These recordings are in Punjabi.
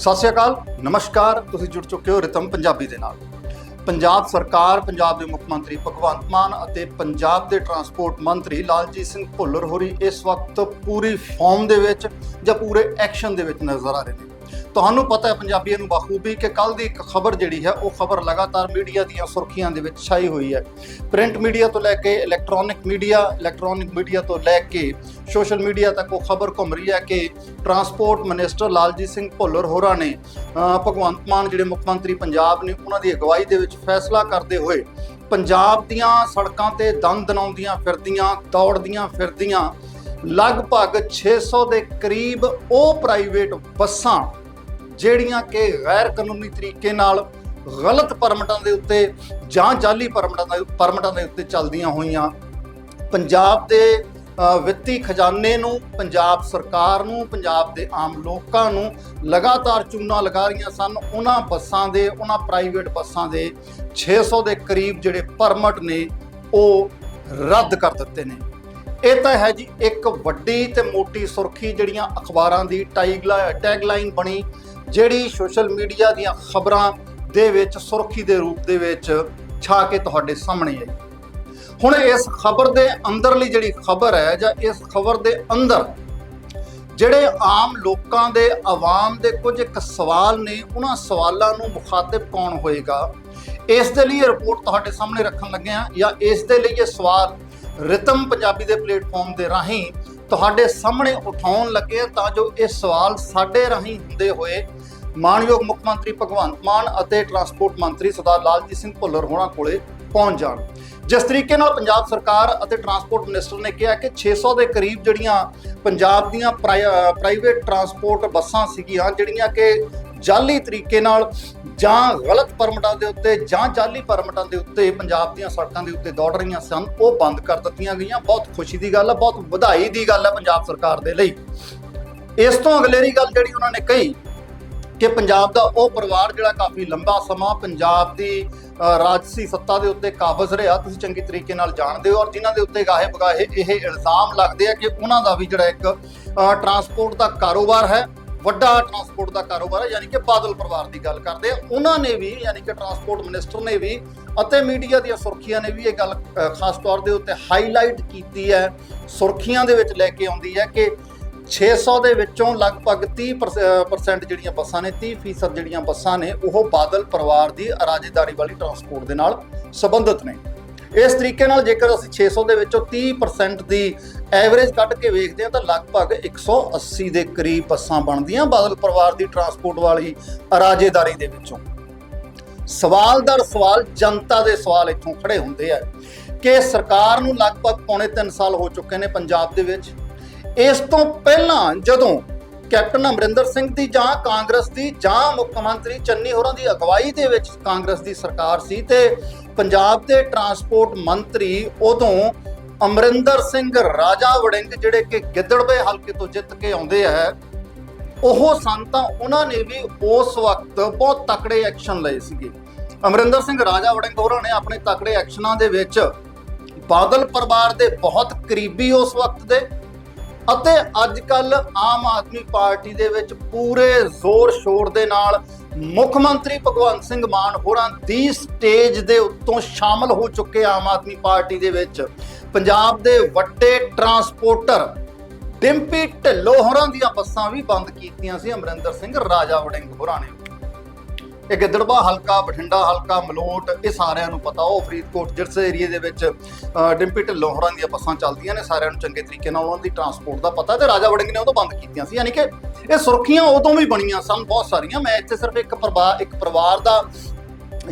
ਸਤਿ ਸ਼੍ਰੀ ਅਕਾਲ, ਨਮਸਕਾਰ, ਤੁਸੀਂ ਜੁੜ ਚੁੱਕੇ ਹੋ ਰਿਤਮ ਪੰਜਾਬੀ ਦੇ ਨਾਲ। ਪੰਜਾਬ ਸਰਕਾਰ, ਪੰਜਾਬ ਦੇ ਮੁੱਖ ਮੰਤਰੀ ਭਗਵੰਤ ਮਾਨ ਅਤੇ ਪੰਜਾਬ ਦੇ ਟਰਾਂਸਪੋਰਟ ਮੰਤਰੀ ਲਾਲਜੀਤ ਸਿੰਘ ਭੁੱਲਰ ਹੋਰੀ ਇਸ ਵਕਤ ਪੂਰੀ ਫਾਰਮ ਦੇ ਵਿੱਚ ਜਾਂ ਪੂਰੇ ਐਕਸ਼ਨ ਦੇ ਵਿੱਚ ਨਜ਼ਰ ਆ ਰਹੇ ਨੇ। ਤੁਹਾਨੂੰ ਪਤਾ ਹੈ ਪੰਜਾਬੀਆਂ ਨੂੰ ਬਖੂਬੀ ਕਿ ਕੱਲ ਦੀ ਇੱਕ ਖਬਰ ਜਿਹੜੀ ਹੈ, ਉਹ ਖਬਰ ਲਗਾਤਾਰ ਮੀਡੀਆ ਦੀਆਂ ਸੁਰਖੀਆਂ ਦੇ ਵਿੱਚ ਛਾਈ ਹੋਈ ਹੈ। ਪ੍ਰਿੰਟ ਮੀਡੀਆ ਤੋਂ ਲੈ ਕੇ ਇਲੈਕਟ੍ਰੋਨਿਕ ਮੀਡੀਆ ਇਲੈਕਟ੍ਰੋਨਿਕ ਮੀਡੀਆ ਤੋਂ ਲੈ ਕੇ ਸੋਸ਼ਲ ਮੀਡੀਆ ਤੱਕ ਉਹ ਖਬਰ ਘੁੰਮ ਰਹੀ ਹੈ ਕਿ ਟਰਾਂਸਪੋਰਟ ਮਿਨਿਸਟਰ ਲਾਲਜੀਤ ਸਿੰਘ ਭੁੱਲਰ ਹੋਰਾਂ ਨੇ ਭਗਵੰਤ ਮਾਨ ਜਿਹੜੇ ਮੁੱਖ ਮੰਤਰੀ ਪੰਜਾਬ ਨੇ, ਉਹਨਾਂ ਦੀ ਅਗਵਾਈ ਦੇ ਵਿੱਚ ਫੈਸਲਾ ਕਰਦੇ ਹੋਏ ਪੰਜਾਬ ਦੀਆਂ ਸੜਕਾਂ ਤੇ ਦੰਦ ਦਨਾਉਂਦੀਆਂ ਫਿਰਦੀਆਂ, ਦੌੜਦੀਆਂ ਫਿਰਦੀਆਂ, ਲਗਭਗ 600 ਦੇ ਕਰੀਬ ਉਹ ਪ੍ਰਾਈਵੇਟ ਬੱਸਾਂ ਜਿਹੜੀਆਂ ਕਿ ਗੈਰ ਕਾਨੂੰਨੀ ਤਰੀਕੇ ਨਾਲ ਗਲਤ ਪਰਮਟਾਂ ਦੇ ਉੱਤੇ ਜਾਂ ਜਾਲੀ ਪਰਮਟਾਂ ਦੇ ਪਰਮਿਟਾਂ ਦੇ ਉੱਤੇ ਚੱਲਦੀਆਂ ਹੋਈਆਂ। ਪੰਜਾਬ ਦੇ ਵਿੱਤੀ ਖਜ਼ਾਨੇ ਨੂੰ, ਪੰਜਾਬ ਸਰਕਾਰ ਨੂੰ, ਪੰਜਾਬ ਦੇ ਆਮ ਲੋਕਾਂ ਨੂੰ ਲਗਾਤਾਰ ਚੂਨਾ ਲਗਾ ਰਹੀਆਂ ਸਨ। ਉਹਨਾਂ ਬੱਸਾਂ ਦੇ, ਉਹਨਾਂ ਪ੍ਰਾਈਵੇਟ ਬੱਸਾਂ ਦੇ 600 ਦੇ ਕਰੀਬ ਜਿਹੜੇ ਪਰਮਟ ਨੇ, ਉਹ ਰੱਦ ਕਰ ਦਿੱਤੇ ਨੇ। ਇਹ ਤਾਂ ਹੈ ਜੀ, ਇੱਕ ਵੱਡੀ ਤੇ ਮੋਟੀ ਸੁਰਖੀ ਜਿਹੜੀਆਂ ਅਖਬਾਰਾਂ ਦੀ ਟਾਈਗਲਾ ਟੈਗਲਾਈਨ ਬਣੀ। ਜਿਹੜੀ ਸੋਸ਼ਲ ਮੀਡੀਆ ਦੀਆਂ ਖਬਰਾਂ ਦੇ ਵਿੱਚ, ਸੁਰਖੀ ਦੇ ਰੂਪ ਦੇ ਵਿੱਚ ਛਾ ਕੇ ਤੁਹਾਡੇ ਸਾਹਮਣੇ ਆਈ। ਹੁਣ ਇਸ ਖਬਰ ਦੇ ਅੰਦਰਲੀ ਜਿਹੜੀ ਖਬਰ ਹੈ ਜਾਂ ਇਸ ਖਬਰ ਦੇ ਅੰਦਰ ਜਿਹੜੇ ਆਮ ਲੋਕਾਂ ਦੇ ਆਵਾਮ ਦੇ ਕੁਝ ਇੱਕ ਸਵਾਲ ਨੇ, ਉਹਨਾਂ ਸਵਾਲਾਂ ਨੂੰ ਮੁਖਾਤਿਬ ਕੌਣ ਹੋਏਗਾ? ਇਸ ਦੇ ਲਈ ਇਹ ਰਿਪੋਰਟ ਤੁਹਾਡੇ ਸਾਹਮਣੇ ਰੱਖਣ ਲੱਗੇ ਹਾਂ ਜਾਂ ਇਸ ਦੇ ਲਈ ਇਹ ਸਵਾਲ ਰਿਤਮ ਪੰਜਾਬੀ ਦੇ ਪਲੇਟਫਾਰਮ ਦੇ ਰਾਹੀਂ ਤੁਹਾਡੇ ਸਾਹਮਣੇ ਉਠਾਉਣ ਲੱਗੇ ਤਾਂ ਜੋ ਇਹ ਸਵਾਲ ਸਾਡੇ ਰਾਹੀਂ ਹੁੰਦੇ ਹੋਏ ਮਾਨਯੋਗ ਮੁੱਖ ਮੰਤਰੀ ਭਗਵੰਤ ਮਾਨ ਅਤੇ ਟਰਾਂਸਪੋਰਟ ਮੰਤਰੀ ਸਰਦਾਰ ਲਾਲਜੀਤ ਸਿੰਘ ਭੁੱਲਰ ਹੋਣਾ ਕੋਲੇ ਪਹੁੰਚ ਜਾਣ। ਜਿਸ ਤਰੀਕੇ ਨਾਲ ਪੰਜਾਬ ਸਰਕਾਰ ਅਤੇ ਟਰਾਂਸਪੋਰਟ ਮਿਨਿਸਟਰ ਨੇ ਕਿਹਾ ਕਿ 600 ਦੇ ਕਰੀਬ ਜਿਹੜੀਆਂ ਪੰਜਾਬ ਦੀਆਂ ਪ੍ਰਾਈਵੇਟ ਟਰਾਂਸਪੋਰਟ ਬੱਸਾਂ ਸੀਗੀਆਂ, ਜਿਹੜੀਆਂ ਕਿ ਜਾਲੀ ਤਰੀਕੇ ਨਾਲ ਜਾਂ ਗਲਤ ਪਰਮਿਟਾਂ ਦੇ ਉੱਤੇ ਜਾਂ ਜਾਲੀ ਪਰਮਿਟਾਂ ਦੇ ਉੱਤੇ ਪੰਜਾਬ ਦੀਆਂ ਸੜਕਾਂ ਦੇ ਉੱਤੇ ਦੌੜ ਰਹੀਆਂ ਸਨ, ਉਹ ਬੰਦ ਕਰ ਦਿੱਤੀਆਂ ਗਈਆਂ। ਬਹੁਤ ਖੁਸ਼ੀ ਦੀ ਗੱਲ ਹੈ ਬਹੁਤ ਵਧਾਈ ਦੀ ਗੱਲ ਹੈ ਪੰਜਾਬ ਸਰਕਾਰ ਦੇ ਲਈ। ਇਸ ਤੋਂ ਅਗਲੇਰੀ ਗੱਲ ਜਿਹੜੀ ਉਹਨਾਂ ਨੇ ਕਹੀ ਕਿ ਪੰਜਾਬ ਦਾ ਉਹ ਪਰਿਵਾਰ ਜਿਹੜਾ ਕਾਫੀ ਲੰਬਾ ਸਮਾਂ ਪੰਜਾਬ ਦੀ ਰਾਜਸੀ ਸੱਤਾ ਦੇ ਉੱਤੇ ਕਾਬਜ਼ ਰਿਹਾ, ਤੁਸੀਂ ਚੰਗੀ ਤਰੀਕੇ ਨਾਲ ਜਾਣਦੇ ਹੋ ਔਰ ਜਿਨ੍ਹਾਂ ਦੇ ਉੱਤੇ ਗਾਹੇ ਬਗਾਹੇ ਇਹ ਇਲਜ਼ਾਮ ਲੱਗਦੇ ਆ ਕਿ ਉਹਨਾਂ ਦਾ ਵੀ ਜਿਹੜਾ ਇੱਕ ਟਰਾਂਸਪੋਰਟ ਦਾ ਕਾਰੋਬਾਰ ਹੈ। ਵੱਡਾ ਟਰਾਂਸਪੋਰਟ ਦਾ ਕਾਰੋਬਾਰ ਹੈ, ਯਾਨੀ ਕਿ ਬਾਦਲ ਪਰਿਵਾਰ ਦੀ ਗੱਲ ਕਰਦੇ ਆ। ਉਹਨਾਂ ਨੇ ਵੀ, ਯਾਨੀ ਕਿ ਟਰਾਂਸਪੋਰਟ ਮਿਨਿਸਟਰ ਨੇ ਵੀ ਅਤੇ ਮੀਡੀਆ ਦੀਆਂ ਸੁਰਖੀਆਂ ਨੇ ਵੀ ਇਹ ਗੱਲ ਖਾਸ ਤੌਰ ਦੇ ਉੱਤੇ ਹਾਈਲਾਈਟ ਕੀਤੀ ਹੈ। ਸੁਰਖੀਆਂ ਦੇ ਵਿੱਚ ਲੈ ਕੇ ਆਉਂਦੀ ਹੈ ਕਿ 600 ਦੇ ਵਿੱਚੋਂ ਲਗਭਗ 30% ਜਿਹੜੀਆਂ ਬੱਸਾਂ ਨੇ 30% ਜਿਹੜੀਆਂ ਬੱਸਾਂ ਨੇ, ਉਹ ਬਾਦਲ ਪਰਿਵਾਰ ਦੀ ਅਰਾਜੇਦਾਰੀ ਵਾਲੀ ਟਰਾਂਸਪੋਰਟ ਦੇ ਨਾਲ ਸੰਬੰਧਿਤ ਨੇ। ਇਸ ਤਰੀਕੇ ਨਾਲ ਜੇਕਰ ਅਸੀਂ 600 ਦੇ ਵਿੱਚੋਂ 30% ਦੀ ਐਵਰੇਜ ਕੱਢ ਕੇ ਵੇਖਦੇ ਹਾਂ ਤਾਂ ਲਗਭਗ 180 ਦੇ ਕਰੀਬ ਬੱਸਾਂ ਬਣਦੀਆਂ ਬਾਦਲ ਪਰਿਵਾਰ ਦੀ ਟਰਾਂਸਪੋਰਟ ਵਾਲੀ ਰਾਜੇਦਾਰੀ ਦੇ ਵਿੱਚੋਂ। ਸਵਾਲ ਦਰ ਸਵਾਲ, ਜਨਤਾ ਦੇ ਸਵਾਲ ਇੱਥੋਂ ਖੜੇ ਹੁੰਦੇ ਆ ਕਿ ਸਰਕਾਰ ਨੂੰ ਲਗਭਗ ਪੌਣੇ 3 ਸਾਲ ਹੋ ਚੁੱਕੇ ਨੇ ਪੰਜਾਬ ਦੇ ਵਿੱਚ। ਇਸ ਤੋਂ ਪਹਿਲਾਂ ਜਦੋਂ ਕੈਪਟਨ ਅਮਰਿੰਦਰ ਸਿੰਘ ਦੀ ਜਾਂ ਕਾਂਗਰਸ ਦੀ ਜਾਂ ਮੁੱਖ ਮੰਤਰੀ ਚੰਨੀ ਹੋਰਾਂ ਦੀ ਅਗਵਾਈ ਦੇ ਵਿੱਚ ਕਾਂਗਰਸ ਦੀ ਸਰਕਾਰ ਸੀ ਤੇ ਪੰਜਾਬ ਦੇ ਟਰਾਂਸਪੋਰਟ ਮੰਤਰੀ ਉਦੋਂ ਅਮਰਿੰਦਰ ਸਿੰਘ ਰਾਜਾ ਵੜਿੰਗ ਜਿਹੜੇ ਕਿ ਗਿੱਦੜਵੇ ਹਲਕੇ ਤੋਂ ਜਿੱਤ ਕੇ ਆਉਂਦੇ ਆ, ਉਹ ਸਨ ਤਾਂ ਉਹਨਾਂ ਨੇ ਵੀ ਉਸ ਵਕਤ ਬਹੁਤ ਤਕੜੇ ਐਕਸ਼ਨ ਲਏ ਸੀਗੇ। ਅਮਰਿੰਦਰ ਸਿੰਘ ਰਾਜਾ ਵੜਿੰਗ ਹੋਰਾਂ ਨੇ ਆਪਣੇ ਤਕੜੇ ਐਕਸ਼ਨਾਂ ਦੇ ਵਿੱਚ ਬਾਦਲ ਪਰਿਵਾਰ ਦੇ ਬਹੁਤ ਕਰੀਬੀ ਉਸ ਵਕਤ ਦੇ ਅਤੇ ਅੱਜ ਕੱਲ ਆਮ ਆਦਮੀ ਪਾਰਟੀ ਦੇ ਵਿੱਚ ਪੂਰੇ ਜ਼ੋਰ ਸ਼ੋਰ ਦੇ ਨਾਲ ਮੁੱਖ ਮੰਤਰੀ ਭਗਵੰਤ ਸਿੰਘ ਮਾਨ ਹੋਰਾਂ ਦੀ ਸਟੇਜ ਦੇ ਉੱਤੋਂ ਸ਼ਾਮਲ ਹੋ ਚੁੱਕੇ ਆਮ ਆਦਮੀ ਪਾਰਟੀ ਦੇ ਵਿੱਚ। ਪੰਜਾਬ ਦੇ ਵੱਡੇ ਟਰਾਂਸਪੋਰਟਰ ਡਿੰਪੀ ਢਿੱਲੋਂ ਹੋਰਾਂ ਦੀਆਂ ਬੱਸਾਂ ਵੀ ਬੰਦ ਕੀਤੀਆਂ ਸੀ। ਅਮਰਿੰਦਰ ਸਿੰਘ ਰਾਜਾ ਵੜਿੰਗ ਹੋਰਾਂ ਨੇ ਇਹ ਗਿੱਦੜਬਾ ਹਲਕਾ, ਬਠਿੰਡਾ ਹਲਕਾ, ਮਲੋਟ, ਇਹ ਸਾਰਿਆਂ ਨੂੰ ਪਤਾ, ਉਹ ਫਰੀਦਕੋਟ ਜਿਸ ਏਰੀਏ ਦੇ ਵਿੱਚ ਡਿੰਪੀ ਢਿੱਲੋਂ ਹੋਰਾਂ ਦੀਆਂ ਬੱਸਾਂ ਚੱਲਦੀਆਂ ਨੇ, ਸਾਰਿਆਂ ਨੂੰ ਚੰਗੇ ਤਰੀਕੇ ਨਾਲ ਉਹਨਾਂ ਦੀ ਟਰਾਂਸਪੋਰਟ ਦਾ ਪਤਾ ਤੇ ਰਾਜਾ ਵੜਿੰਗ ਨੇ ਉਹ ਤੋਂ ਬੰਦ ਕੀਤੀਆਂ ਸੀ, ਯਾਨੀ ਕਿ ਇਹ ਸੁਰੱਖੀਆਂ ਉਦੋਂ ਵੀ ਬਣੀਆਂ ਸਨ, ਬਹੁਤ ਸਾਰੀਆਂ, ਮੈਂ ਇੱਥੇ ਸਿਰਫ ਇੱਕ ਪਰਿਵਾਰ ਇੱਕ ਪਰਿਵਾਰ ਦਾ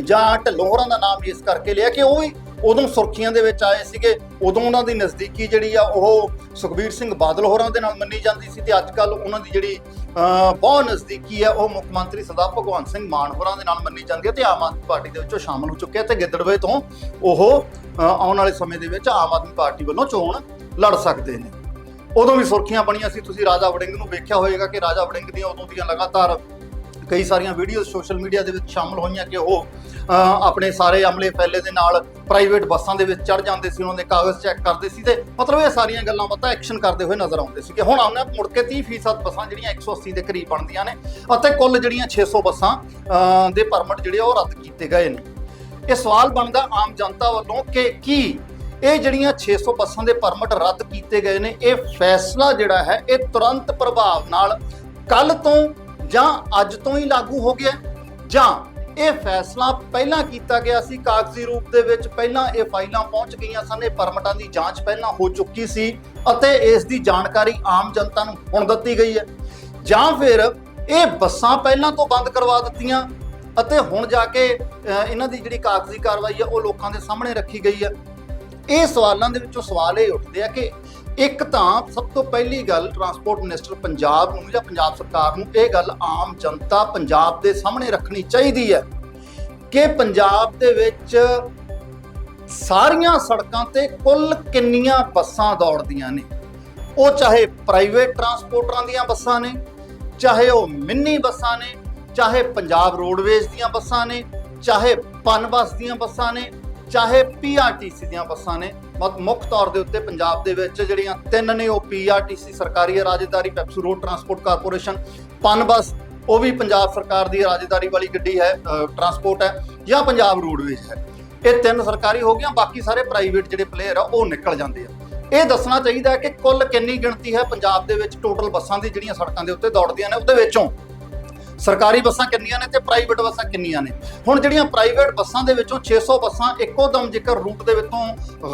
ਜਾਂ ਢਿੱਲੋਂ ਹੋਰਾਂ ਦਾ ਨਾਮ ਇਸ ਕਰਕੇ ਲਿਆ ਕਿ ਉਹ ਵੀ ਉਦੋਂ ਸੁਰਖੀਆਂ ਦੇ ਵਿੱਚ ਆਏ ਸੀਗੇ ਉਦੋਂ ਉਹਨਾਂ ਦੀ ਨਜ਼ਦੀਕੀ ਜਿਹੜੀ ਆ ਉਹ ਸੁਖਬੀਰ ਸਿੰਘ ਬਾਦਲ ਹੋਰਾਂ ਦੇ ਨਾਲ ਮੰਨੀ ਜਾਂਦੀ ਸੀ ਤੇ ਅੱਜ ਕੱਲ ਉਹਨਾਂ ਦੀ ਜਿਹੜੀ ਅਹ, ਬਹੁਤ ਨਜ਼ਦੀਕੀ ਆ ਉਹ ਮੁੱਖ ਮੰਤਰੀ ਸਰਦਾਰ ਭਗਵੰਤ ਸਿੰਘ ਮਾਨ ਹੋਰਾਂ ਦੇ ਨਾਲ ਮੰਨੀ ਜਾਂਦੀ ਹੈ ਤੇ ਆਮ ਆਦਮੀ ਪਾਰਟੀ ਦੇ ਵਿੱਚੋਂ ਸ਼ਾਮਲ ਹੋ ਚੁੱਕੇ ਆ ਤੇ ਗਿੱਦੜਵੇ ਤੋਂ ਉਹ ਆਉਣ ਵਾਲੇ ਸਮੇਂ ਦੇ ਵਿੱਚ ਆਮ ਆਦਮੀ ਪਾਰਟੀ ਵੱਲੋਂ ਚੋਣ ਲੜ ਸਕਦੇ ਨੇ। ਉਦੋਂ ਵੀ ਸੁਰਖੀਆਂ ਬਣੀਆਂ ਸੀ ਤੁਸੀਂ ਰਾਜਾ ਵੜਿੰਗ ਨੂੰ ਵੇਖਿਆ ਹੋਵੇਗਾ ਕਿ ਰਾਜਾ ਵੜਿੰਗ ਦੀਆਂ ਉਦੋਂ ਦੀਆਂ ਲਗਾਤਾਰ ਕਈ ਸਾਰੀਆਂ ਵੀਡੀਓਜ਼ ਸੋਸ਼ਲ ਮੀਡੀਆ ਦੇ ਵਿੱਚ ਸ਼ਾਮਲ ਹੋਈਆਂ ਕਿ ਉਹ ਆਪਣੇ ਸਾਰੇ ਅਮਲੇ ਫੈਲੇ ਦੇ ਨਾਲ ਪ੍ਰਾਈਵੇਟ ਬੱਸਾਂ ਦੇ ਵਿੱਚ ਚੜ ਜਾਂਦੇ ਸੀ, ਉਹਨਾਂ ਦੇ ਕਾਗਜ਼ ਚੈੱਕ ਕਰਦੇ ਸੀ ਤੇ ਮਤਲਬ ਇਹ ਸਾਰੀਆਂ ਗੱਲਾਂ ਪਤਾ ਐਕਸ਼ਨ ਕਰਦੇ ਹੋਏ ਨਜ਼ਰ ਆਉਂਦੇ ਸੀ ਕਿ ਹੁਣ ਆਉਣਾ ਮੁੜ ਕੇ 30% ਬੱਸਾਂ ਜਿਹੜੀਆਂ 180 ਦੇ ਕਰੀਬ ਬਣਦੀਆਂ ਨੇ ਅਤੇ ਕੁੱਲ ਜਿਹੜੀਆਂ 600 ਬੱਸਾਂ ਦੇ ਪਰਮਿਟ ਜਿਹੜੇ ਉਹ ਰੱਦ ਕੀਤੇ ਗਏ ਨੇ। ਇਹ ਸਵਾਲ ਬਣਦਾ ਆਮ ਜਨਤਾ ਵੱਲੋਂ ਕਿ ਕੀ ਇਹ ਜਿਹੜੀਆਂ 600 ਬੱਸਾਂ ਦੇ ਪਰਮਿਟ ਰੱਦ ਕੀਤੇ ਗਏ ਨੇ, ਇਹ ਫੈਸਲਾ ਜਿਹੜਾ ਹੈ, ਇਹ ਤੁਰੰਤ ਪ੍ਰਭਾਵ ਨਾਲ ਕੱਲ ਤੋਂ ਜਾਂ ਅੱਜ ਤੋਂ ਹੀ ਲਾਗੂ ਹੋ ਗਿਆ ਜਾਂ ਇਹ ਫੈਸਲਾ ਪਹਿਲਾਂ ਕੀਤਾ ਗਿਆ ਸੀ, ਕਾਗਜ਼ੀ ਰੂਪ ਦੇ ਵਿੱਚ ਪਹਿਲਾਂ ਇਹ ਫਾਈਲਾਂ ਪਹੁੰਚ ਗਈਆਂ ਸਨ, ਇਹ ਪਰਮਟਾਂ ਦੀ ਜਾਂਚ ਪਹਿਲਾਂ ਹੋ ਚੁੱਕੀ ਸੀ ਅਤੇ ਇਸ ਦੀ ਜਾਣਕਾਰੀ ਆਮ ਜਨਤਾ ਨੂੰ ਹੁਣ ਦਿੱਤੀ ਗਈ ਹੈ। ਜਾਂ ਫਿਰ ਇਹ ਬੱਸਾਂ ਪਹਿਲਾਂ ਤੋਂ ਬੰਦ ਕਰਵਾ ਦਿੱਤੀਆਂ ਅਤੇ ਹੁਣ ਜਾ ਕੇ ਇਹਨਾਂ ਦੀ ਜਿਹੜੀ ਕਾਗਜ਼ੀ ਕਾਰਵਾਈ ਹੈ, ਉਹ ਲੋਕਾਂ ਦੇ ਸਾਹਮਣੇ ਰੱਖੀ ਗਈ ਹੈ। ਇਹ ਸਵਾਲਾਂ ਦੇ ਵਿੱਚੋਂ ਸਵਾਲ ਇਹ ਉੱਠਦੇ ਆ ਕਿ ਇੱਕ ਤਾਂ ਸਭ ਤੋਂ ਪਹਿਲੀ ਗੱਲ ਟਰਾਂਸਪੋਰਟ ਮਿਨਿਸਟਰ ਪੰਜਾਬ ਨੂੰ ਜਾਂ ਪੰਜਾਬ ਸਰਕਾਰ ਨੂੰ ਇਹ ਗੱਲ ਆਮ ਜਨਤਾ ਪੰਜਾਬ ਦੇ ਸਾਹਮਣੇ ਰੱਖਣੀ ਚਾਹੀਦੀ ਹੈ ਕਿ ਪੰਜਾਬ ਦੇ ਵਿੱਚ ਸਾਰੀਆਂ ਸੜਕਾਂ ਤੇ ਕੁੱਲ ਕਿੰਨੀਆਂ ਬੱਸਾਂ ਦੌੜਦੀਆਂ ਨੇ? ਉਹ ਚਾਹੇ ਪ੍ਰਾਈਵੇਟ ਟਰਾਂਸਪੋਰਟਰਾਂ ਦੀਆਂ ਬੱਸਾਂ ਨੇ, ਚਾਹੇ ਉਹ ਮਿੰਨੀ ਬੱਸਾਂ ਨੇ, ਚਾਹੇ ਪੰਜਾਬ ਰੋਡਵੇਜ਼ ਦੀਆਂ ਬੱਸਾਂ ਨੇ, ਚਾਹੇ ਪਨ ਬੱਸ ਦੀਆਂ ਬੱਸਾਂ ਨੇ ਚਾਹੇ ਪੀਆਰਟੀਸੀ ਦੀਆਂ ਬੱਸਾਂ ਨੇ ਮਤ ਮੁੱਖ ਤੌਰ ਦੇ ਉੱਤੇ ਪੰਜਾਬ ਦੇ ਵਿੱਚ ਜਿਹੜੀਆਂ ਤਿੰਨ ਨੇ ਉਹ ਪੀਆਰਟੀਸੀ ਸਰਕਾਰੀ ਰਾਜਧਾਰੀ ਪੈਪਸੂ ਰੋਡ ਟਰਾਂਸਪੋਰਟ ਕਾਰਪੋਰੇਸ਼ਨ ਪਨ ਬੱਸ, ਉਹ ਵੀ ਪੰਜਾਬ ਸਰਕਾਰ ਦੀ ਰਾਜਧਾਰੀ ਵਾਲੀ ਗੱਡੀ ਹੈ ਟਰਾਂਸਪੋਰਟ ਹੈ, ਜਾਂ ਪੰਜਾਬ ਰੋਡਵੇਜ਼ ਹੈ। ਇਹ ਤਿੰਨ ਸਰਕਾਰੀ ਹੋ ਗਈਆਂ, ਬਾਕੀ ਸਾਰੇ ਪ੍ਰਾਈਵੇਟ ਜਿਹੜੇ ਪਲੇਅਰ ਆ, ਉਹ ਨਿਕਲ ਜਾਂਦੇ ਆ। ਇਹ ਦੱਸਣਾ ਚਾਹੀਦਾ ਹੈ ਕਿ ਕੁੱਲ ਕਿੰਨੀ ਗਿਣਤੀ ਹੈ ਪੰਜਾਬ ਦੇ ਵਿੱਚ ਟੋਟਲ ਬੱਸਾਂ ਦੀ ਜਿਹੜੀਆਂ ਸੜਕਾਂ ਦੇ ਉੱਤੇ ਦੌੜਦੀਆਂ ਨੇ, ਉਹਦੇ ਵਿੱਚੋਂ ਸਰਕਾਰੀ ਬੱਸਾਂ ਕਿੰਨੀਆਂ ਨੇ ਤੇ ਪ੍ਰਾਈਵੇਟ ਬੱਸਾਂ ਕਿੰਨੀਆਂ ਨੇ? ਹੁਣ ਜਿਹੜੀਆਂ ਪ੍ਰਾਈਵੇਟ ਬੱਸਾਂ ਦੇ ਵਿੱਚੋਂ 600 ਬੱਸਾਂ ਇੱਕੋ ਦਮ ਜੇਕਰ ਰੂਟ ਦੇ ਵਿੱਚੋਂ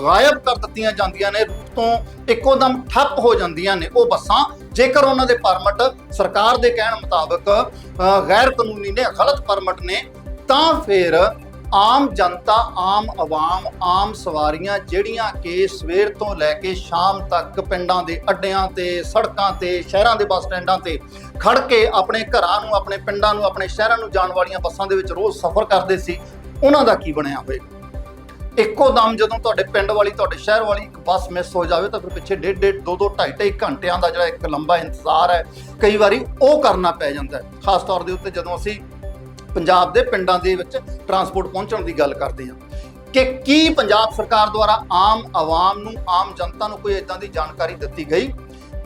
ਗਾਇਬ ਕਰ ਦਿੱਤੀਆਂ ਜਾਂਦੀਆਂ ਨੇ, ਰੂਟ ਤੋਂ ਇੱਕੋ ਦਮ ਠੱਪ ਹੋ ਜਾਂਦੀਆਂ ਨੇ, ਉਹ ਬੱਸਾਂ ਜੇਕਰ ਉਹਨਾਂ ਦੇ ਪਰਮਿਟ ਸਰਕਾਰ ਦੇ ਕਹਿਣ ਮੁਤਾਬਕ ਗੈਰ ਕਾਨੂੰਨੀ ਨੇ, ਗਲਤ ਪਰਮਿਟ ਨੇ, ਤਾਂ ਫਿਰ ਆਮ ਜਨਤਾ, ਆਮ ਆਵਾਮ, ਆਮ ਸਵਾਰੀਆਂ ਜਿਹੜੀਆਂ ਕਿ ਸਵੇਰ ਤੋਂ ਲੈ ਕੇ ਸ਼ਾਮ ਤੱਕ ਪਿੰਡਾਂ ਦੇ ਅੱਡਿਆਂ ਤੇ, ਸੜਕਾਂ ਤੇ, ਸ਼ਹਿਰਾਂ ਦੇ ਬੱਸ ਸਟੈਂਡਾਂ ਤੇ ਖੜ ਕੇ ਆਪਣੇ ਘਰਾਂ ਨੂੰ, ਆਪਣੇ ਪਿੰਡਾਂ ਨੂੰ, ਆਪਣੇ ਸ਼ਹਿਰਾਂ ਨੂੰ ਜਾਣ ਵਾਲੀਆਂ ਬੱਸਾਂ ਦੇ ਵਿੱਚ ਰੋਜ਼ ਸਫ਼ਰ ਕਰਦੇ ਸੀ, ਉਹਨਾਂ ਦਾ ਕੀ ਬਣਿਆ ਹੋਵੇਗਾ ਇੱਕੋ ਦਮ ਜਦੋਂ ਤੁਹਾਡੇ ਪਿੰਡ ਵਾਲੀ, ਤੁਹਾਡੇ ਸ਼ਹਿਰ ਵਾਲੀ ਇੱਕ ਬੱਸ ਮਿਸ ਹੋ ਜਾਵੇ ਤਾਂ ਫਿਰ ਪਿੱਛੇ ਡੇਢ ਡੇਢ, ਦੋ ਦੋ, ਢਾਈ ਢਾਈ ਘੰਟਿਆਂ ਦਾ ਜਿਹੜਾ ਇੱਕ ਲੰਬਾ ਇੰਤਜ਼ਾਰ ਹੈ, ਕਈ ਵਾਰੀ ਉਹ ਕਰਨਾ ਪੈ ਜਾਂਦਾ ਹੈ। ਖਾਸ ਤੌਰ ਦੇ ਉੱਤੇ ਜਦੋਂ ਅਸੀਂ ਪੰਜਾਬ ਦੇ ਪਿੰਡਾਂ ਦੇ ਵਿੱਚ ਟਰਾਂਸਪੋਰਟ ਪਹੁੰਚਣ ਦੀ ਗੱਲ ਕਰਦੇ ਹਾਂ। ਕਿ ਕੀ ਪੰਜਾਬ ਸਰਕਾਰ ਦੁਆਰਾ ਆਮ ਆਵਾਮ ਨੂੰ, ਆਮ ਜਨਤਾ ਨੂੰ ਕੋਈ ਇਦਾਂ ਦੀ ਜਾਣਕਾਰੀ ਦਿੱਤੀ ਗਈ?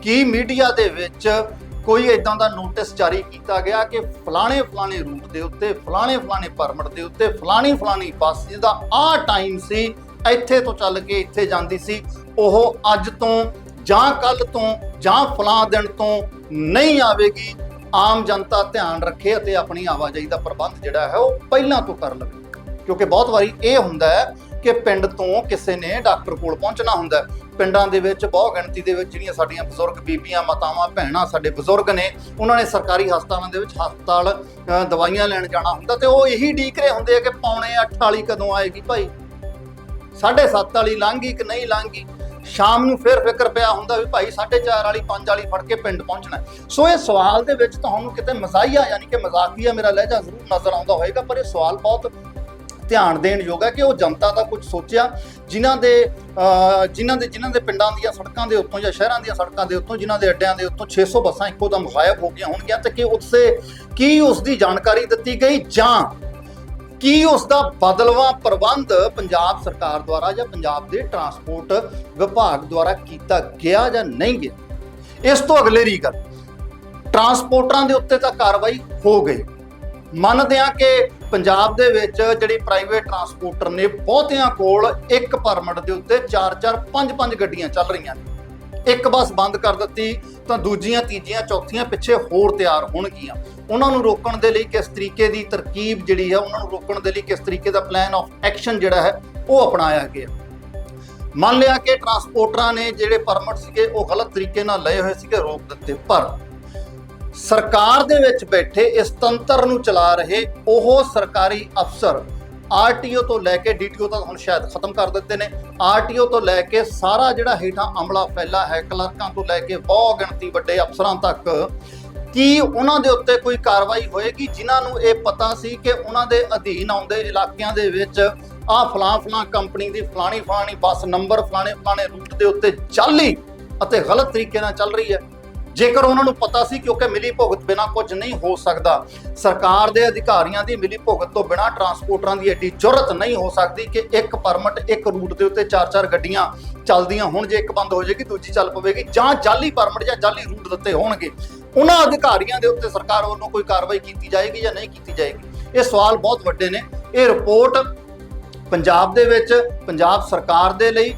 ਕੀ ਮੀਡੀਆ ਦੇ ਵਿੱਚ ਕੋਈ ਇਦਾਂ ਦਾ ਨੋਟਿਸ ਜਾਰੀ ਕੀਤਾ ਗਿਆ ਕਿ ਫਲਾਣੇ ਫਲਾਣੇ ਰੂਟ ਦੇ ਉੱਤੇ, ਫਲਾਣੇ ਫਲਾਣੇ ਪਰਮਿਟ ਦੇ ਉੱਤੇ, ਫਲਾਣੀ ਫਲਾਣੀ ਬੱਸ ਜਿਹਦਾ ਆਹ ਟਾਈਮ ਸੀ, ਇੱਥੇ ਤੋਂ ਚੱਲ ਕੇ ਇੱਥੇ ਜਾਂਦੀ ਸੀ, ਉਹ ਅੱਜ ਤੋਂ ਜਾਂ ਕੱਲ ਤੋਂ ਜਾਂ ਫਲਾਂ ਦਿਨ ਤੋਂ ਨਹੀਂ ਆਵੇਗੀ? ਆਮ ਜਨਤਾ ਧਿਆਨ ਰੱਖੇ ਅਤੇ ਆਪਣੀ ਆਵਾਜਾਈ ਦਾ ਪ੍ਰਬੰਧ ਜਿਹੜਾ ਹੈ ਉਹ ਪਹਿਲਾਂ ਤੋਂ ਕਰ ਲਵੇ। ਕਿਉਂਕਿ ਬਹੁਤ ਵਾਰੀ ਇਹ ਹੁੰਦਾ ਹੈ ਕਿ ਪਿੰਡ ਤੋਂ ਕਿਸੇ ਨੇ ਡਾਕਟਰ ਕੋਲ ਪਹੁੰਚਣਾ ਹੁੰਦਾ ਪਿੰਡਾਂ ਦੇ ਵਿੱਚ ਬਹੁ ਗਿਣਤੀ ਦੇ ਵਿੱਚ ਜਿਹੜੀਆਂ ਸਾਡੀਆਂ ਬਜ਼ੁਰਗ ਬੀਬੀਆਂ, ਮਾਤਾਵਾਂ, ਭੈਣਾਂ ਸਾਡੇ ਬਜ਼ੁਰਗ ਨੇ, ਉਹਨਾਂ ਨੇ ਸਰਕਾਰੀ ਹਸਪਤਾਲਾਂ ਦੇ ਵਿੱਚ ਹਸਪਤਾਲ ਦਵਾਈਆਂ ਲੈਣ ਜਾਣਾ ਹੁੰਦਾ ਤੇ ਉਹ ਇਹੀ ਡੀਕਰੇ ਹੁੰਦੇ ਆ ਕਿ ਪੌਣੇ 8 ਵਾਲੀ ਕਦੋਂ ਆਏਗੀ ਭਾਈ? 7:30 ਵਾਲੀ ਲੰਘੀ ਕਿ ਨਹੀਂ ਲੰਘੀ ਸ਼ਾਮ ਨੂੰ ਫਿਰ ਫਿਕਰ ਪਿਆ ਹੁੰਦਾ ਵੀ ਭਾਈ 4:30 ਵਾਲੀ 5 ਵਾਲੀ ਫੜ ਕੇ ਪਿੰਡ ਪਹੁੰਚਣਾ ਸੋ ਇਹ ਸਵਾਲ ਦੇ ਵਿੱਚ ਤੁਹਾਨੂੰ ਕਿਤੇ ਮਜ਼ਾਹੀਆ ਯਾਨੀ ਕਿ ਮਜ਼ਾਕੀਆ ਮੇਰਾ ਲਹਿਜਾ ਜ਼ਰੂਰ ਨਜ਼ਰ ਆਉਂਦਾ ਹੋਵੇਗਾ ਪਰ ਇਹ ਸਵਾਲ ਬਹੁਤ ਧਿਆਨ ਦੇਣ ਯੋਗ ਹੈ ਕਿ ਉਹ ਜਨਤਾ ਦਾ ਕੁਝ ਸੋਚਿਆ ਜਿਨ੍ਹਾਂ ਦੇ ਅਹ, ਜਿਨ੍ਹਾਂ ਦੇ ਜਿਨ੍ਹਾਂ ਦੇ ਪਿੰਡਾਂ ਦੀਆਂ ਸੜਕਾਂ ਦੇ ਉੱਤੋਂ ਜਾਂ ਸ਼ਹਿਰਾਂ ਦੀਆਂ ਸੜਕਾਂ ਦੇ ਉੱਤੋਂ ਜਿਨ੍ਹਾਂ ਦੇ ਅੱਡਿਆਂ ਦੇ ਉੱਤੋਂ 600 ਬੱਸਾਂ ਇੱਕੋ ਦਮ ਗਾਇਬ ਹੋ ਗਈਆਂ ਹੋਣਗੀਆਂ ਤੇ ਕਿ ਉਸੇ ਕੀ ਉਸ ਦੀ ਜਾਣਕਾਰੀ ਦਿੱਤੀ ਗਈ ਜਾਂ ਕੀ ਉਸ ਦਾ ਬਦਲਵਾਂ ਪ੍ਰਬੰਧ ਪੰਜਾਬ ਸਰਕਾਰ ਦੁਆਰਾ ਜਾਂ ਪੰਜਾਬ ਦੇ ਟਰਾਂਸਪੋਰਟ ਵਿਭਾਗ ਦੁਆਰਾ ਕੀਤਾ ਗਿਆ ਜਾਂ ਨਹੀਂ ਗਿਆ? ਇਸ ਤੋਂ ਅਗਲੇਰੀ ਗੱਲ ਟਰਾਂਸਪੋਰਟਰਾਂ ਦੇ ਉੱਤੇ ਤਾਂ ਕਾਰਵਾਈ ਹੋ ਗਈ। ਮੰਨਦੇ ਆ ਕਿ ਪੰਜਾਬ ਦੇ ਵਿੱਚ ਜਿਹੜੀ ਪ੍ਰਾਈਵੇਟ ਟਰਾਂਸਪੋਰਟਰ ਨੇ ਬਹੁਤਿਆਂ ਕੋਲ ਇੱਕ ਪਰਮਿਟ ਦੇ ਉੱਤੇ 4-4 5-5 ਗੱਡੀਆਂ ਚੱਲ ਰਹੀਆਂ ਨੇ। ਇੱਕ ਬੱਸ ਬੰਦ ਕਰ ਦਿੱਤੀ, ਤਾਂ ਦੂਜੀਆਂ, ਤੀਜੀਆਂ, ਚੌਥੀਆਂ ਪਿੱਛੇ ਹੋਰ ਤਿਆਰ ਹੋਣਗੀਆਂ। ਉਹਨਾਂ ਨੂੰ ਰੋਕਣ ਦੇ ਲਈ ਕਿਸ ਤਰੀਕੇ ਦੀ ਤਰਕੀਬ ਜਿਹੜੀ ਹੈ ਉਹਨਾਂ ਨੂੰ ਰੋਕਣ ਦੇ ਲਈ ਕਿਸ ਤਰੀਕੇ ਦਾ ਪਲਾਨ ਆਫ ਐਕਸ਼ਨ ਜਿਹੜਾ ਹੈ, ਉਹ ਅਪਣਾਇਆ ਗਿਆ। ਮੰਨ ਲਿਆ ਕਿ ਟਰਾਂਸਪੋਰਟਰਾਂ ਨੇ ਜਿਹੜੇ ਪਰਮਿਟ ਸੀਗੇ, ਉਹ ਗਲਤ ਤਰੀਕੇ ਨਾਲ ਲਏ ਹੋਏ ਸੀਗੇ, ਰੋਕ ਦਿੱਤੇ। ਪਰ ਸਰਕਾਰ ਦੇ ਵਿੱਚ ਬੈਠੇ ਇਸ ਤੰਤਰ ਨੂੰ ਚਲਾ ਰਹੇ ਉਹ ਸਰਕਾਰੀ ਅਫਸਰ ਆਰਟੀਓ ਤੋਂ ਲੈ ਕੇ ਡੀਟੀਓ ਤਾਂ ਹੁਣ ਸ਼ਾਇਦ ਖਤਮ ਕਰ ਦਿੱਤੇ ਨੇ। ਆਰਟੀਓ ਤੋਂ ਲੈ ਕੇ ਸਾਰਾ ਜਿਹੜਾ ਹੇਠਾਂ ਅਮਲਾ ਫੈਲਾ ਹੈ, ਕਲਰਕਾਂ ਤੋਂ ਲੈ ਕੇ ਬਹੁਤ ਗਿਣਤੀ ਵੱਡੇ ਅਫਸਰਾਂ ਤੱਕ, ਕੀ ਉਹਨਾਂ ਦੇ ਉੱਤੇ ਕੋਈ ਕਾਰਵਾਈ ਹੋਏਗੀ? ਜਿਨ੍ਹਾਂ ਨੂੰ ਇਹ ਪਤਾ ਸੀ ਕਿ ਉਹਨਾਂ ਦੇ ਅਧੀਨ ਆਉਂਦੇ ਇਲਾਕਿਆਂ ਦੇ ਵਿੱਚ ਆਹ ਫਲਾਂ ਫਲਾਂ ਕੰਪਨੀ ਦੀ ਫਲਾਣੀ ਫਲਾਣੀ ਬੱਸ ਨੰਬਰ ਫਲਾਣੇ ਫਲਾਣੇ ਰੂਟ ਦੇ ਉੱਤੇ ਚੱਲੀ ਅਤੇ ਗਲਤ ਤਰੀਕੇ ਨਾਲ ਚੱਲ ਰਹੀ ਹੈ। ਜੇਕਰ ਉਹਨਾਂ ਨੂੰ ਪਤਾ ਸੀ ਕਿਉਂਕਿ ਮਿਲੀ ਭੁਗਤ ਬਿਨਾ ਕੁਝ ਨਹੀਂ ਹੋ ਸਕਦਾ, ਸਰਕਾਰ ਦੇ ਅਧਿਕਾਰੀਆਂ ਦੀ ਮਿਲੀ ਭੁਗਤ ਤੋਂ ਬਿਨਾ ਟਰਾਂਸਪੋਰਟਰਾਂ ਦੀ ਐਡੀ ਜੁਰਤ ਨਹੀਂ ਹੋ ਸਕਦੀ ਕਿ ਇੱਕ ਪਰਮਿਟ, ਇੱਕ ਰੂਟ ਦੇ ਉੱਤੇ ਚਾਰ ਚਾਰ ਗੱਡੀਆਂ ਚੱਲਦੀਆਂ ਹੁਣ, ਜੇ ਇੱਕ ਬੰਦ ਹੋ ਜਾਏਗੀ, ਦੂਜੀ ਚੱਲ ਪਵੇਗੀ, ਜਾਂ ਜਾਲੀ ਪਰਮਿਟ ਜਾਂ ਜਾਲੀ ਰੂਟ ਦਿੱਤੇ ਹੋਣਗੇ। ਉਹਨਾਂ ਅਧਿਕਾਰੀਆਂ ਦੇ ਉੱਤੇ ਸਰਕਾਰ ਵੱਲੋਂ ਕੋਈ ਕਾਰਵਾਈ ਕੀਤੀ ਜਾਏਗੀ ਜਾਂ ਨਹੀਂ ਕੀਤੀ ਜਾਏਗੀ? ਇਹ ਸਵਾਲ ਬਹੁਤ ਵੱਡੇ ਨੇ। ਇਹ ਰਿਪੋਰਟ ਪੰਜਾਬ ਦੇ ਵਿੱਚ, ਪੰਜਾਬ ਸਰਕਾਰ ਦੇ ਲਈ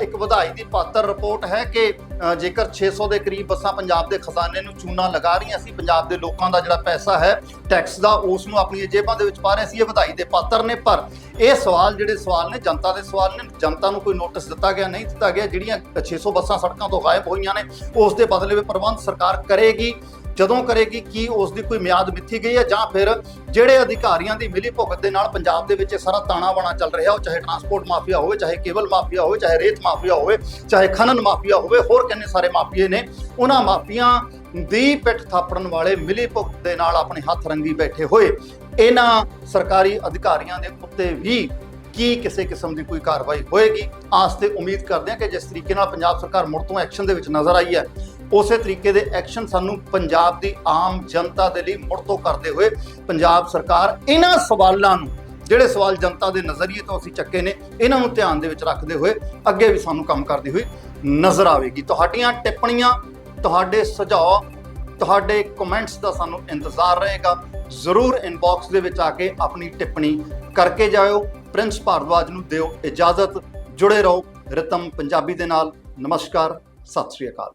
ਇੱਕ ਵਧਾਈ ਦੀ ਪਾਤਰ ਰਿਪੋਰਟ ਹੈ ਕਿ ਜੇਕਰ 600 ਦੇ ਕਰੀਬ ਬੱਸਾਂ ਪੰਜਾਬ ਦੇ ਖਜ਼ਾਨੇ ਨੂੰ ਚੂਨਾ ਲਗਾ ਰਹੀਆਂ ਸੀ, ਪੰਜਾਬ ਦੇ ਲੋਕਾਂ ਦਾ ਜਿਹੜਾ ਪੈਸਾ ਹੈ ਟੈਕਸ ਦਾ, ਉਸ ਨੂੰ ਆਪਣੀਆਂ ਜੇਬਾਂ ਦੇ ਵਿੱਚ ਪਾ ਰਹੇ ਸੀ, ਇਹ ਵਧਾਈ ਦੇ ਪਾਤਰ ਨੇ। ਪਰ ਇਹ ਸਵਾਲ ਜਿਹੜੇ ਸਵਾਲ ਨੇ, ਜਨਤਾ ਦੇ ਸਵਾਲ ਨੇ, ਜਨਤਾ ਨੂੰ ਕੋਈ ਨੋਟਿਸ ਦਿੱਤਾ ਗਿਆ, ਨਹੀਂ ਦਿੱਤਾ ਗਿਆ, ਜਿਹੜੀਆਂ 600 ਬੱਸਾਂ ਸੜਕਾਂ ਤੋਂ ਗਾਇਬ ਹੋਈਆਂ ਨੇ, ਉਸ ਦੇ ਬਦਲੇ ਵਿੱਚ ਪ੍ਰਬੰਧ ਸਰਕਾਰ ਕਰੇਗੀ। ਜਦੋਂ ਕਰੇਗੀ ਕੀ ਉਸ ਦੀ ਕੋਈ ਮਿਆਦ ਮਿੱਥੀ ਗਈ ਹੈ ਜਾਂ ਫਿਰ ਜਿਹੜੇ ਅਧਿਕਾਰੀਆਂ ਦੀ ਮਿਲੀ ਭੁਗਤ ਦੇ ਨਾਲ ਪੰਜਾਬ ਦੇ ਵਿੱਚ ਇਹ ਸਾਰਾ ਤਾਣਾ ਬਾਣਾ ਚੱਲ ਰਿਹਾ, ਉਹ ਚਾਹੇ ਟਰਾਂਸਪੋਰਟ ਮਾਫੀਆ ਹੋਵੇ, ਚਾਹੇ ਕੇਬਲ ਮਾਫੀਆ ਹੋਵੇ, ਚਾਹੇ ਰੇਤ ਮਾਫੀਆ ਹੋਵੇ, ਚਾਹੇ ਖਨਨ ਮਾਫੀਆ ਹੋਵੇ, ਹੋਰ ਕਿੰਨੇ ਸਾਰੇ ਮਾਫੀਏ ਨੇ, ਉਹਨਾਂ ਮਾਫੀਆਂ ਦੀ ਪਿੱਠ ਥਾਪੜਨ ਵਾਲੇ ਮਿਲੀ ਭੁਗਤ ਦੇ ਨਾਲ ਆਪਣੇ ਹੱਥ ਰੰਗੀ ਬੈਠੇ ਹੋਏ। ਇਹਨਾਂ ਸਰਕਾਰੀ ਅਧਿਕਾਰੀਆਂ ਦੇ ਉੱਤੇ ਵੀ ਕੀ ਕਿਸੇ ਕਿਸਮ ਦੀ ਕੋਈ ਕਾਰਵਾਈ ਹੋਏਗੀ? ਆਸ ਤੇ ਉਮੀਦ ਕਰਦੇ ਹਾਂ ਕਿ ਜਿਸ ਤਰੀਕੇ ਨਾਲ ਪੰਜਾਬ ਸਰਕਾਰ ਮੁੜ ਤੋਂ ਐਕਸ਼ਨ ਦੇ ਵਿੱਚ ਨਜ਼ਰ ਆਈ ਹੈ। ਉਸੇ ਤਰੀਕੇ ਦੇ ਐਕਸ਼ਨ ਸਾਨੂੰ ਪੰਜਾਬ ਦੀ ਆਮ ਜਨਤਾ ਦੇ ਲਈ ਮੁੜ ਤੋਂ ਕਰਦੇ ਹੋਏ ਪੰਜਾਬ ਸਰਕਾਰ ਇਹਨਾਂ ਸਵਾਲਾਂ ਨੂੰ, ਜਿਹੜੇ ਸਵਾਲ ਜਨਤਾ ਦੇ ਨਜ਼ਰੀਏ ਤੋਂ ਅਸੀਂ ਚੱਕੇ ਨੇ, ਇਹਨਾਂ ਨੂੰ ਧਿਆਨ ਦੇ ਵਿੱਚ ਰੱਖਦੇ ਹੋਏ ਅੱਗੇ ਵੀ ਸਾਨੂੰ ਕੰਮ ਕਰਦੀ ਹੋਈ ਨਜ਼ਰ ਆਵੇਗੀ। ਤੁਹਾਡੀਆਂ ਟਿੱਪਣੀਆਂ, ਤੁਹਾਡੇ ਸੁਝਾਅ, ਤੁਹਾਡੇ ਕਮੈਂਟਸ ਦਾ ਸਾਨੂੰ ਇੰਤਜ਼ਾਰ ਰਹੇਗਾ। ਜ਼ਰੂਰ ਇਨਬਾਕਸ ਦੇ ਵਿੱਚ ਆ ਕੇ ਆਪਣੀ ਟਿੱਪਣੀ ਕਰਕੇ ਜਾਇਓ। ਪ੍ਰਿੰਸ ਭਾਰਦਵਾਜ ਨੂੰ ਦਿਓ ਇਜਾਜ਼ਤ। ਜੁੜੇ ਰਹੋ ਰਿਤਮ ਪੰਜਾਬੀ ਦੇ ਨਾਲ। ਨਮਸਕਾਰ, ਸਤਿ ਸ੍ਰੀ ਅਕਾਲ।